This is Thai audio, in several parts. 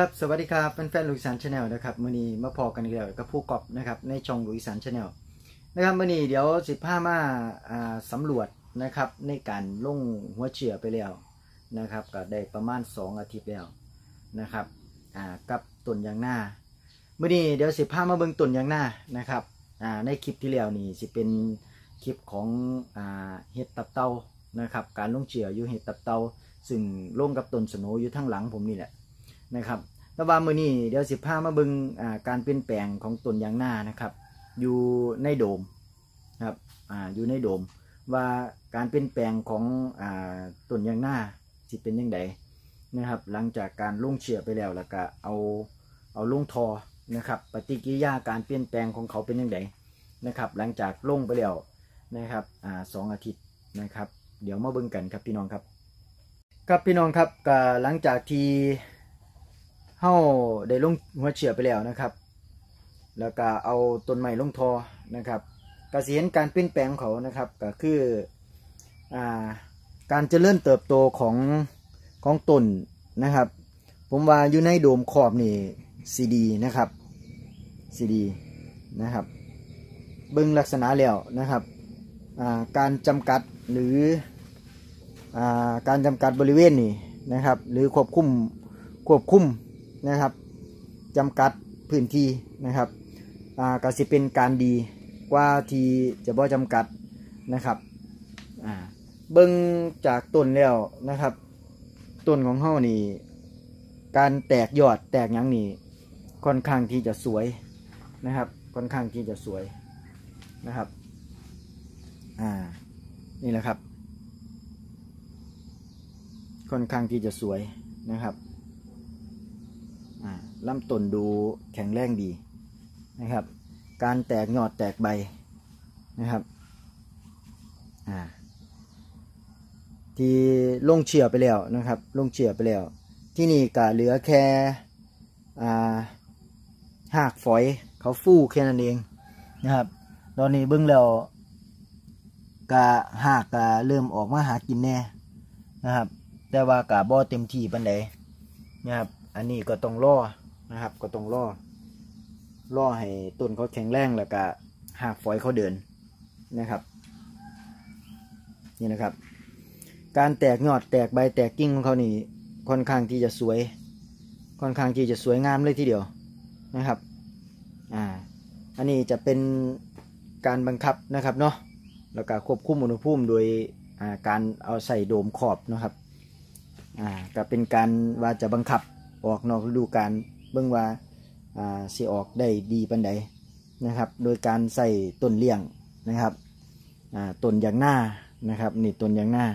ครับ สวัสดีครับแฟนๆลุยสันชาแนลนะครับมื่อนี้มาพอกันอีกแล้วกับผู้กอบนะครับในช่องลุยสันชาแนลนะครับมื่อนี้เดี๋ยวสิบห้ามาอ่าสำรวจนะครับในการลงหัวเชื้อไปแล้วนะครับก็ได้ประมาณ 2 อาทิตย์แล้วนะครับกับต้นยางหน้ามื่อนี้เดี๋ยวสิบห้ามาเบิ่งต้นยางหน้านะครับในคลิปที่แล้วนี่สิเป็นคลิปของเห็ดตับเตานะครับการลงเชื้ออยู่เห็ดตับเตาซึ่งลงกับต้นสโนอยู่ทั้งหลังผมนี่แหละ นะครับแล้วว่ามือนี้เดี๋ยวสิพามาเบิงการเปลี่ยนแปลงของต้นยางนานะครับ อยู่ในโดมครับอ่าอยู่ในโดม ว่าการเปลี่ยนแปลงของอ่าต้นยางนาสิเป็นยังไงนะครับ หลังจากการลงเชือไปแล้วแล้วก็เอาเอาลงทอนะครับ ปฏิกิริยาการเปลี่ยนแปลงของเขาเป็นยังไงนะครับ หลังจากลงไปแล้วนะครับอ่าสองอาทิตย์นะครับ เดี๋ยวมาเบิ่งกันครับพี่น้องครับ ครับพี่น้องครับหลังจากที่ เฮาได้ลงหัวเชื้อไปแล้วนะครับ แล้วก็เอาต้นไม้ลงทอนะครับกสิเห็นการเปลี่ยนแปลงเขานะครับก็คืออ่าการเจริญเติบโตของของต้นนะครับ ผมว่าอยู่ในโดมขอบนี่ซีดีนะครับซีดีนะครับเบิ่งลักษณะแล้วนะครับอ่าการจำกัดหรืออ่าการจำกัดบริเวณนี่นะครับ หรือควบคุมควบคุม นะครับจำกัดพื้นที่นะครับอ่าก็สิเป็นการดีกว่าที่จะบ่จำกัดนะครับอ่าเบิ่งจากต้นแล้วนะครับต้นของเฮานี่การแตกยอดแตกยังนี่ค่อนข้างที่จะสวยนะครับ ค่อนข้างที่จะสวยนะครับอ่านี่แหละครับ ค่อนข้างที่จะสวยนะครับ ลำต้นดูแข็งแรงดีนะครับ การแตกยอดแตกใบนะครับที่ลงเชื่อไปแล้วนะครับ ลงเชื่อไปแล้ว ที่นี่ก็เหลือแค่หากฝอยเขาฟู่แค่นั้นเองนะครับ ตอนนี้เบิ้งแล้วกะหากกะเริ่มออกมาหากินแน่นะครับ แต่ว่ากะบ่เต็มที่ปันใดนะครับ อันนี้ก็ต้องรอนะครับ ก็ต้องรอรอให้ต้นเขาแข็งแรงแล้วก็หากฝอยเขาเดินนะครับ นี่นะครับ การแตกยอดแตกใบแตกกิ่งของเขานี่ค่อนข้างที่จะสวย ค่อนข้างที่จะสวยงามเลยทีเดียวนะครับอ่าอันนี้จะเป็นการบังคับนะครับเนาะแล้วก็ควบคุมอุณหภูมิโดยอ่าการเอาใส่โดมขอบนะครับอ่าก็เป็นการว่าจะบังคับ ออกนอกฤดูกาลเบิ่งว่าอ่าสิออกได้ดีปันใดนะครับ โดยการใส่ต้นเลี้ยงนะครับอ่าต้นยางหน้านะครับนี่ต้นยางหน้า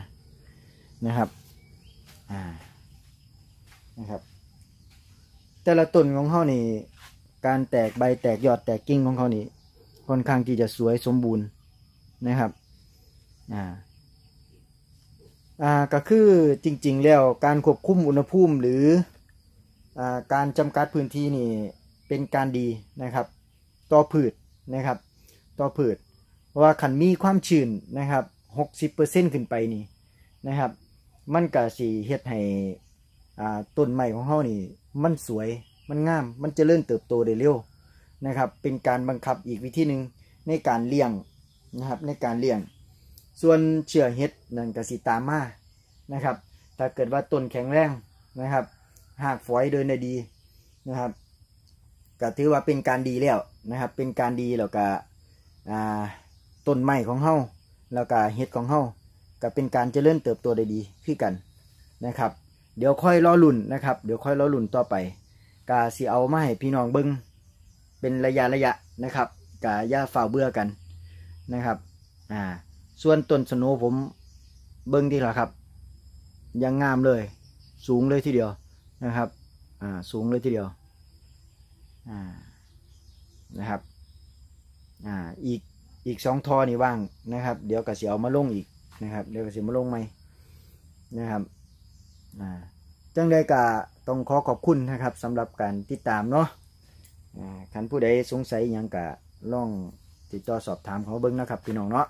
นะครับอ่านะครับ แต่ละต้นของเขานี่การแตกใบแตกยอดแตกกิ่งของเขานี่ค่อนข้างที่จะสวยสมบูรณ์นะครับอ่าอ่าก็คือจริงๆแล้วการควบคุมอุณหภูมิหรือ การจำกัดพื้นที่นี่เป็นการดีนะครับ ต่อพืชนะครับ ต่อพืช เพราะว่าขันมีความชื้นนะครับหกสิบเปอร์เซ็นขึ้นไปนี่นะครับ มันก็สีเฮ็ดให้ต้นไม้ของเฮานี่ มันสวยมันงาม มันจเจริญเติบโตได้เร็วนะครับ เป็นการบังคับอีกวิธีหนึ่งในการเลี้ยงนะครับในการเลี้ยง ส่วนเชื้อเห็ดนั่นก็สิตามมานะครับ ถ้าเกิดว่าต้นแข็งแรงนะครับ หากฝอยเดินได้ดีนะครับก็ถือว่าเป็นการดีแล้วนะครับ เป็นการดีแล้วก็ต้นไม้ของเฮาแล้วก็เห็ดของเฮาก็เป็นการเจริญเติบโตได้ดีขึ้นกันนะครับ เดี๋ยวค่อยรอลุ่นนะครับ เดี๋ยวค่อยรอลุ่นต่อไปกาสิเอามาให้พี่น้องเบิ้งเป็นระยะระยะนะครับกาย่าฝ่าเบื่อกันนะครับอ่าส่วนต้นสโนผมเบิ้งที่ละครับ ยังงามเลย สูงเลยทีเดียว นะครับ อ่า สูงเลยทีเดียว อ่า นะครับ อ่า อีก อีกสองทอนี่ว่างนะครับ เดี๋ยวกระเสียวมาลงอีกนะครับ เดี๋ยวกระเสียวมาลงไหมนะครับ อ่า จังได้กะต้องขอขอบคุณนะครับสำหรับการติดตามเนาะ อ่าคันผู้ใดสงสัยยังกะล่องติดต่อสอบถามเขาเบิ้งนะครับพี่น้องเนาะ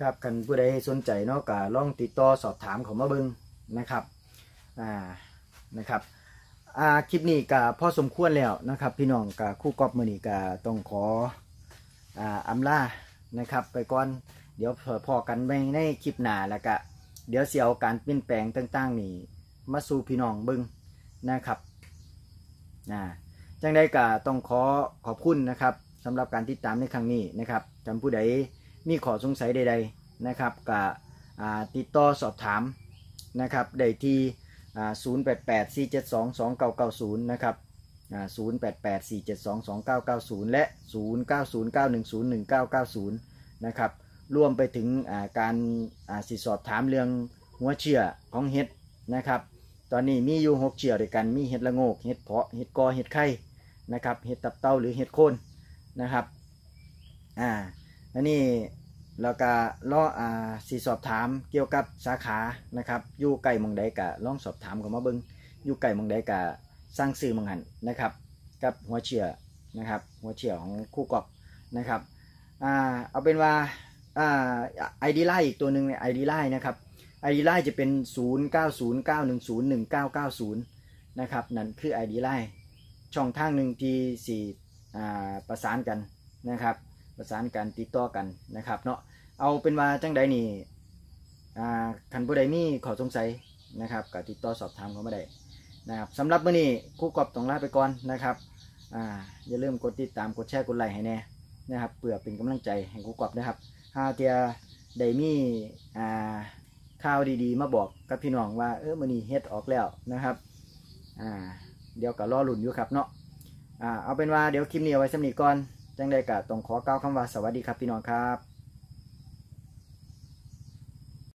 ครับกันผู้ใดสนใจเนาะก็ลองติดต่อสอบถามเขามาเบิงนะครับอ่านะครับอ่าคลิปนี้ก็พอสมควรแล้วนะครับ พี่น้องกับคู่กอบมือนี้ก็ต้องขออ่าอำลานะครับ ไปก่อนเดี๋ยวพอกันไปในคลิปหน้าแล้วก็เดี๋ยวเสียเอาการเปลี่ยนแปลงต่างๆนี่มาสู่พี่น้องเบิงนะครับอ่าจังใดก็ต้องขอขอบคุณนะครับสำหรับการติดตามในครั้งนี้นะครับจำผู้ใด มีขอสงสัยใดๆนะครับก็ติดต่อสอบถามนะครับได้ที่ 0884722990 นะครับ 0884722990 และ 0909101990 นะครับรวมไปถึงการสิสอบถามเรื่องหัวเชื้อของเห็ดนะครับ ตอนนี้มีอยู่หกเชื้อด้วยกัน มีเห็ดละโงก เห็ดเพาะ เห็ดกอ เห็ดไข่ นะครับ เห็ดตับเต้าหรือเห็ดโคนนะครับ อ่า อันนี้แล้วก็ล่ออ่าสิสอบถามเกี่ยวกับสาขานะครับอยู่ไก่มองใดกะลองสอบถามกันมาเบิงอยู่ไก่มองใดกะสร้างซื้อมังหันนะครับ กับหัวเชื้อนะครับหัวเชื้อของคู่กอบนะครับอ่าเอาเป็นว่าอ่าไอดีไลน์อีกตัวหนึ่งในไอดีไลน์นะครับไอดีไลน์จะเป็น 0 9 0 9 1 0 1 9 9 0 นะครับ นั่นคือไอดีไลน์ช่องทางหนึ่งที่สี่ประสานกันนะครับ ประสานกันติดต่อกันนะครับเนาะเอาเป็นว่าจังใดนี่คันผู้ใดมีขอสงสัยนะครับก็ติดต่อสอบถามเขามาได้นะครับสำหรับมื้อนี้คู่กอบต้องลาไปก่อนนะครับอ่าอย่าลืมกดติดตามกดแชร์กดไลค์ให้แน่นะครับเพื่อเป็นกำลังใจให้คู่กอบนะครับหาเทียได้มีอ่าข่าวดีๆ มาบอกกับพี่น้องว่าเออมื้อนี้เฮ็ดออกแล้วนะครับอ่าเดี๋ยวก็รอลุ้นอยู่ครับเนาะอ่าเอาเป็นว่าเดี๋ยวคลิปนี้เอาไว้สำนีก่อน จังไดก็ต้องขอกล่าวคำว่าสวัสดีครับพี่น้องครับ